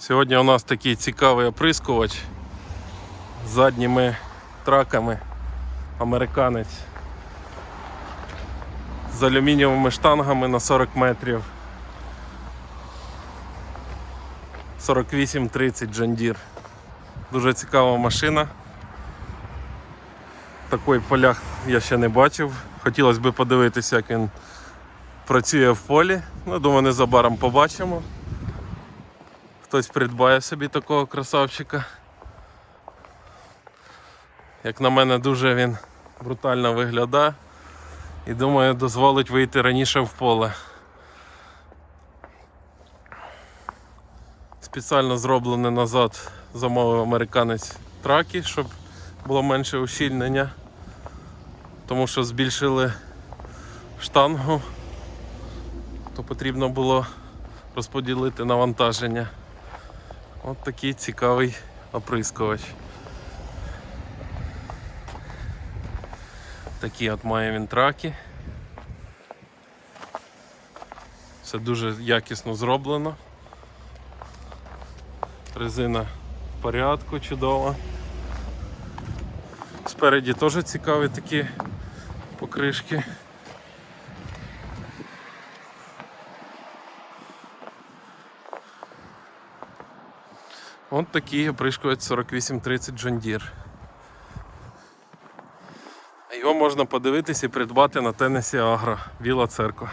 Сьогодні у нас такий цікавий оприскувач з задніми траками. Американець з алюмінієвими штангами на 40 метрів. 48-30 John Дуже цікава машина. Такий полях я ще не бачив. Хотілося б подивитися, як він працює в полі. Ну, думаю, незабаром побачимо. Хтось придбає собі такого красавчика. Як на мене, дуже він брутально виглядає. І думаю, дозволить вийти раніше в поле. Спеціально зроблений назад замовив американець траки, щоб було менше ущільнення. Тому що збільшили штангу, то потрібно було розподілити навантаження. От такий цікавий оприскувач. Такі от має він траки. Все дуже якісно зроблено. Резина в порядку, чудова. Спереді теж цікаві такі покришки. От такий опришкувач 4830 John Deere. Його можна подивитись і придбати на Теннесі Агро, Біла церква.